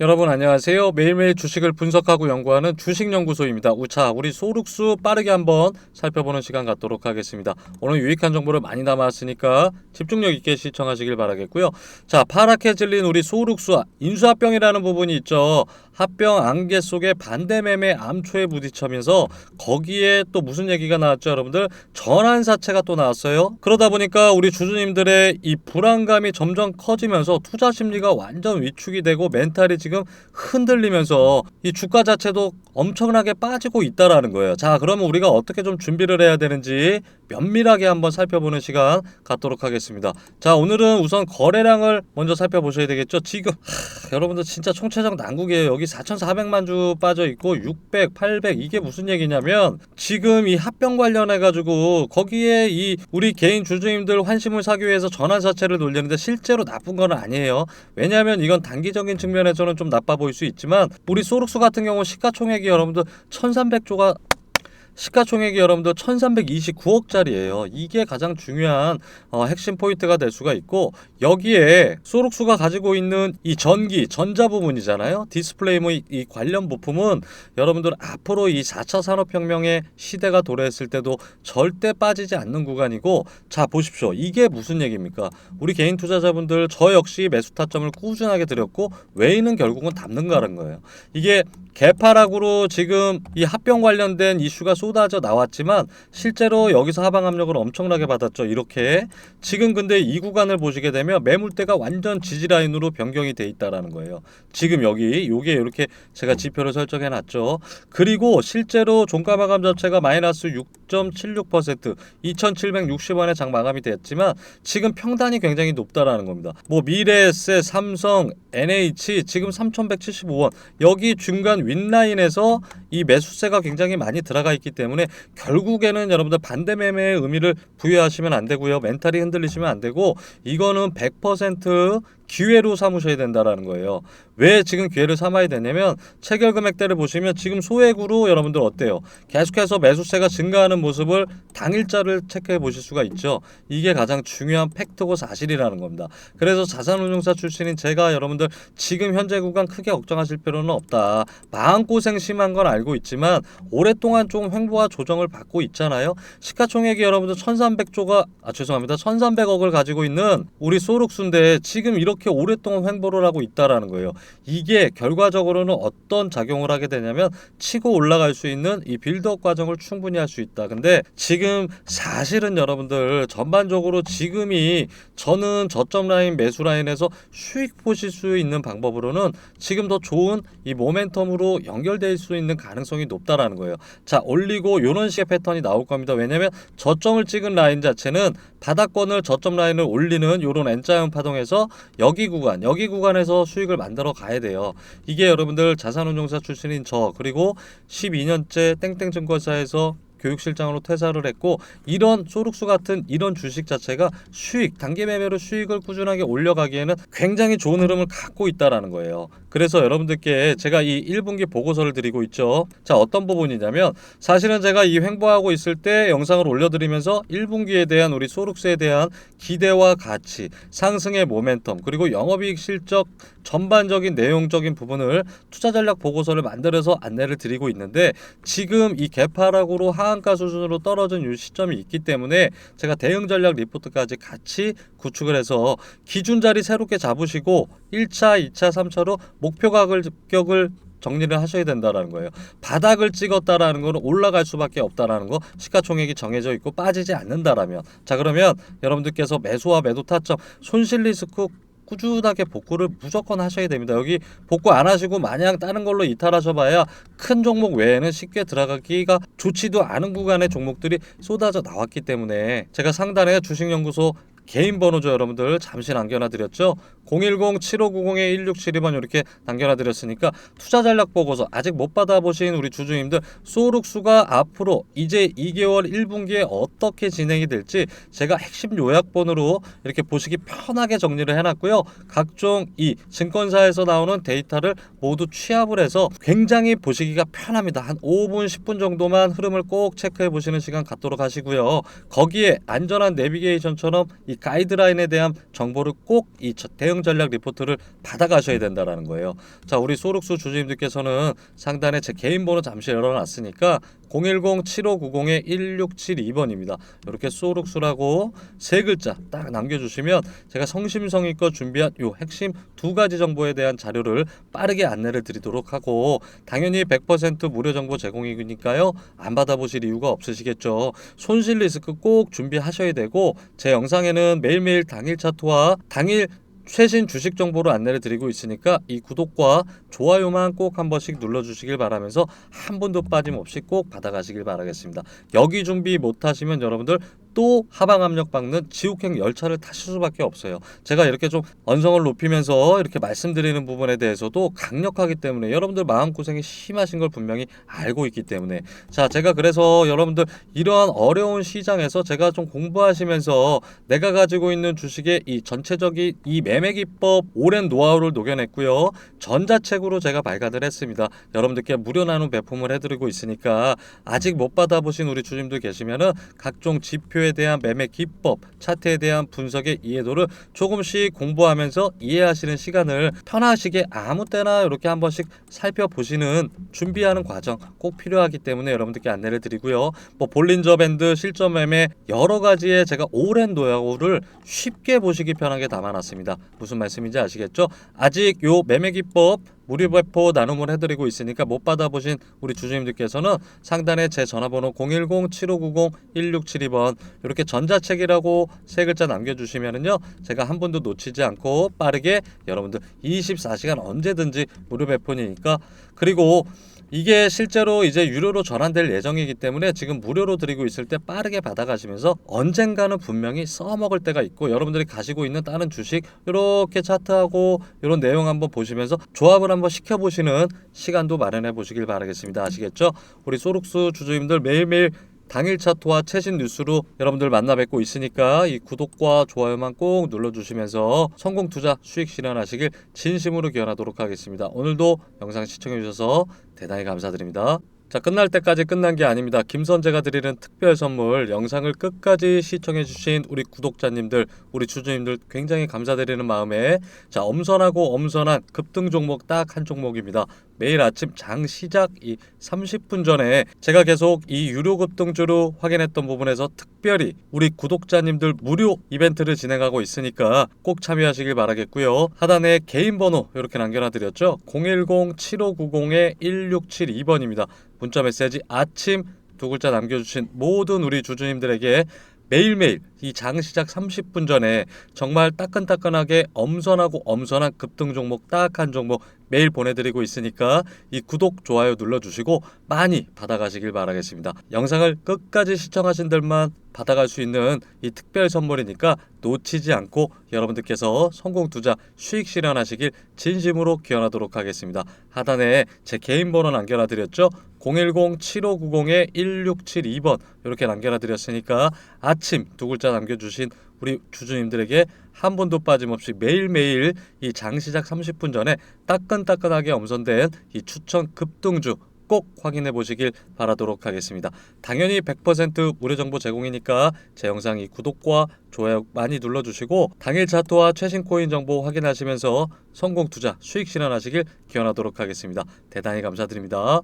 여러분 안녕하세요. 매일매일 주식을 분석하고 연구하는 주식연구소입니다. 우차 우리 소룩수 빠르게 한번 살펴보는 시간 갖도록 하겠습니다. 오늘 유익한 정보를 많이 담았으니까 집중력 있게 시청하시길 바라겠고요. 자 파랗게 질린 우리 소룩수 인수합병이라는 부분이 있죠. 합병 안개 속에 반대매매 암초에 부딪히면서 거기에 또 무슨 얘기가 나왔죠 여러분들 전환사채가 또 나왔어요 그러다 보니까 우리 주주님들의 이 불안감이 점점 커지면서 투자 심리가 완전 위축이 되고 멘탈이 지금 흔들리면서 이 주가 자체도 엄청나게 빠지고 있다라는 거예요. 자 그러면 우리가 어떻게 좀 준비를 해야 되는지 면밀하게 한번 살펴보는 시간 갖도록 하겠습니다. 자 오늘은 우선 거래량을 먼저 살펴보셔야 되겠죠? 지금 하, 여러분들 진짜 총체적 난국이에요. 여기 4,400만 주 빠져 있고 600, 800 이게 무슨 얘기냐면 지금 이 합병 관련해 가지고 거기에 이 우리 개인 주주님들 환심을 사기 위해서 전환사채를 돌리는데 실제로 나쁜 건 아니에요. 왜냐하면 이건 단기적인 측면에서는 좀 나빠 보일 수 있지만 우리 소록수 같은 경우 시가총액이 여러분들 1,300조가 시가총액이 여러분들 1329억짜리예요. 이게 가장 중요한 어, 핵심 포인트가 될 수가 있고 여기에 소록수가 가지고 있는 이 전기 전자 부분이잖아요. 디스플레이 뭐이 관련 부품은 여러분들 앞으로 이 4차 산업혁명의 시대가 도래했을 때도 절대 빠지지 않는 구간이고 자 보십시오. 이게 무슨 얘기입니까? 우리 개인 투자자분들 저 역시 매수 타점을 꾸준하게 드렸고 외인은 결국은 담는가라는 거예요. 이게 개파락으로 지금 이 합병 관련된 이슈가 쏟아져 나왔지만 실제로 여기서 하방 압력을 엄청나게 받았죠. 이렇게 지금 근데 이 구간을 보시게 되면 매물대가 완전 지지 라인으로 변경이 돼 있다라는 거예요. 지금 여기 요게 이렇게 제가 지표를 설정해 놨죠. 그리고 실제로 종가 마감 자체가 마이너스 6.76% 2,760원에 장 마감이 됐지만 지금 평단이 굉장히 높다라는 겁니다. 뭐 미래에셋, 삼성, NH 지금 3,175원 여기 중간 윗라인에서 이 매수세가 굉장히 많이 들어가 있기 때문에 결국에는 여러분들 반대 매매의 의미를 부여하시면 안 되고요. 멘탈이 흔들리시면 안 되고 이거는 100% 기회로 삼으셔야 된다라는 거예요. 왜 지금 기회를 삼아야 되냐면 체결 금액대를 보시면 지금 소액으로 여러분들 어때요? 계속해서 매수세가 증가하는 모습을 당일자를 체크해 보실 수가 있죠. 이게 가장 중요한 팩트고 사실이라는 겁니다. 그래서 자산운용사 출신인 제가 여러분들 지금 현재 구간 크게 걱정하실 필요는 없다. 마음고생 심한 건 알고 있지만 오랫동안 좀 횡보와 조정을 받고 있잖아요. 시가총액이 여러분들 1300조가 아 죄송합니다. 1300억을 가지고 있는 우리 소록수인데 지금 이렇게 오랫동안 횡보를 하고 있다라는 거예요. 이게 결과적으로는 어떤 작용을 하게 되냐면 치고 올라갈 수 있는 이 빌드업 과정을 충분히 할 수 있다. 근데 지금 사실은 여러분들 전반적으로 지금이 저는 저점 라인 매수 라인에서 수익 보실 수 있는 방법으로는 지금 더 좋은 이 모멘텀으로 연결될 수 있는 가능성이 높다라는 거예요. 자 올리고 이런 식의 패턴이 나올 겁니다. 왜냐면 저점을 찍은 라인 자체는 바닥권을 저점 라인을 올리는 이런 N자형 파동에서 여기 구간 여기 구간에서 수익을 만들어 가야 돼요. 이게 여러분들 자산운용사 출신인 저 그리고 12년째 땡땡증권사에서 교육실장으로 퇴사를 했고 이런 소록수 같은 이런 주식 자체가 수익 단기 매매로 수익을 꾸준하게 올려가기에는 굉장히 좋은 흐름을 갖고 있다라는 거예요. 그래서 여러분들께 제가 이 1분기 보고서를 드리고 있죠. 자 어떤 부분이냐면 사실은 제가 이 횡보하고 있을 때 영상을 올려드리면서 1분기에 대한 우리 소록수에 대한 기대와 가치 상승의 모멘텀 그리고 영업이익 실적 전반적인 내용적인 부분을 투자 전략 보고서를 만들어서 안내를 드리고 있는데 지금 이 개파락으로 하 한가 수준으로 떨어진 이 시점이 있기 때문에 제가 대응 전략 리포트까지 같이 구축을 해서 기준 자리 새롭게 잡으시고 1차, 2차, 3차로 목표 가격을 정리를 하셔야 된다라는 거예요. 바닥을 찍었다라는 거는 올라갈 수밖에 없다라는 거 시가총액이 정해져 있고 빠지지 않는다라면 자 그러면 여러분들께서 매수와 매도 타점 손실 리스크 꾸준하게 복구를 무조건 하셔야 됩니다. 여기 복구 안 하시고 마냥 다른 걸로 이탈하셔봐야 큰 종목 외에는 쉽게 들어가기가 좋지도 않은 구간의 종목들이 쏟아져 나왔기 때문에 제가 상단에 주식연구소 개인 번호죠 여러분들. 잠시 남겨놔 드렸죠? 010-7590-1672번 이렇게 남겨놔 드렸으니까 투자 전략 보고서 아직 못 받아보신 우리 주주님들 소록수가 앞으로 이제 2개월 1분기에 어떻게 진행이 될지 제가 핵심 요약본으로 이렇게 보시기 편하게 정리를 해놨고요. 각종 이 증권사에서 나오는 데이터를 모두 취합을 해서 굉장히 보시기가 편합니다. 한 5분 10분 정도만 흐름을 꼭 체크해 보시는 시간 갖도록 하시고요. 거기에 안전한 내비게이션처럼 이 가이드라인에 대한 정보를 꼭 이 대응 전략 리포트를 받아가셔야 된다라는 거예요. 자, 우리 소룩수 주주님들께서는 상단에 제 개인 번호 잠시 열어놨으니까 010-7590-1672번입니다. 이렇게 소룩수라고 세 글자 딱 남겨주시면 제가 성심성의껏 준비한 요 핵심 두 가지 정보에 대한 자료를 빠르게 안내를 드리도록 하고 당연히 100% 무료 정보 제공이니까요 안 받아보실 이유가 없으시겠죠. 손실 리스크 꼭 준비하셔야 되고 제 영상에는 매일매일 당일 차 트와 당일 최신 주식 정보로 안내를 드리고 있으니까 이 구독과 좋아요만 꼭 한 번씩 눌러주시길 바라면서 한 분도 빠짐없이 꼭 받아가시길 바라겠습니다. 여기 준비 못하시면 여러분들 또 하방 압력 박는 지옥행 열차를 타실 수밖에 없어요. 제가 이렇게 좀 언성을 높이면서 이렇게 말씀드리는 부분에 대해서도 강력하기 때문에 여러분들 마음 고생이 심하신 걸 분명히 알고 있기 때문에 자 제가 그래서 여러분들 이러한 어려운 시장에서 제가 좀 공부하시면서 내가 가지고 있는 주식의 이 전체적인 이 매매 기법 오랜 노하우를 녹여냈고요. 전자책으로 제가 발간을 했습니다. 여러분들께 무료 나눔 배품을 해드리고 있으니까 아직 못 받아보신 우리 주님들 계시면은 각종 지표 에 대한 매매 기법, 차트에 대한 분석의 이해도를 조금씩 공부하면서 이해하시는 시간을 편하시게 아무 때나 이렇게 한 번씩 살펴보시는 준비하는 과정 꼭 필요하기 때문에 여러분들께 안내를 드리고요. 뭐 볼린저 밴드, 실전 매매 여러 가지의 제가 오랜 노하우를 쉽게 보시기 편하게 담아놨습니다. 무슨 말씀인지 아시겠죠? 아직 요 매매 기법 무료 배포 나눔을 해드리고 있으니까 못 받아보신 우리 주주님들께서는 상단에 제 전화번호 010-7590-1672번 이렇게 전자책이라고 세 글자 남겨주시면은요 제가 한 분도 놓치지 않고 빠르게 여러분들 24시간 언제든지 무료 배포니까. 그리고 이게 실제로 이제 유료로 전환될 예정이기 때문에 지금 무료로 드리고 있을 때 빠르게 받아가시면서 언젠가는 분명히 써먹을 때가 있고 여러분들이 가지고 있는 다른 주식 이렇게 차트하고 이런 내용 한번 보시면서 조합을 한번 시켜보시는 시간도 마련해 보시길 바라겠습니다. 아시겠죠? 우리 소룩스 주주님들 매일매일 당일 차트와 최신 뉴스로 여러분들 만나 뵙고 있으니까 이 구독과 좋아요만 꼭 눌러주시면서 성공 투자 수익 실현하시길 진심으로 기원하도록 하겠습니다. 오늘도 영상 시청해 주셔서 대단히 감사드립니다. 자 끝날 때까지 끝난 게 아닙니다. 김선재가 드리는 특별 선물 영상을 끝까지 시청해 주신 우리 구독자님들 우리 주주님들 굉장히 감사드리는 마음에 자 엄선하고 엄선한 급등 종목 딱 한 종목입니다. 매일 아침 장 시작 이 30분 전에 제가 계속 이 유료 급등주로 확인했던 부분에서 특별히 우리 구독자님들 무료 이벤트를 진행하고 있으니까 꼭 참여하시길 바라겠고요. 하단에 개인 번호 이렇게 남겨놔 드렸죠. 010-7590-1672번입니다. 문자 메시지 아침 두 글자 남겨주신 모든 우리 주주님들에게 매일매일 이 장 시작 30분 전에 정말 따끈따끈하게 엄선하고 엄선한 급등 종목 딱 한 종목 매일 보내드리고 있으니까 이 구독, 좋아요 눌러주시고 많이 받아가시길 바라겠습니다. 영상을 끝까지 시청하신 들만 받아갈 수 있는 이 특별 선물이니까 놓치지 않고 여러분들께서 성공 투자 수익 실현하시길 진심으로 기원하도록 하겠습니다. 하단에 제 개인 번호 남겨놔 드렸죠. 010-7590-1672번 이렇게 남겨놔 드렸으니까 아침 두 글자 남겨주신 우리 주주님들에게 한 번도 빠짐없이 매일매일 이 장 시작 30분 전에 따끈따끈하게 엄선된 이 추천 급등주 꼭 확인해 보시길 바라도록 하겠습니다. 당연히 100% 무료 정보 제공이니까 제 영상 이 구독과 좋아요 많이 눌러주시고 당일 차트와 최신 코인 정보 확인하시면서 성공 투자 수익 실현하시길 기원하도록 하겠습니다. 대단히 감사드립니다.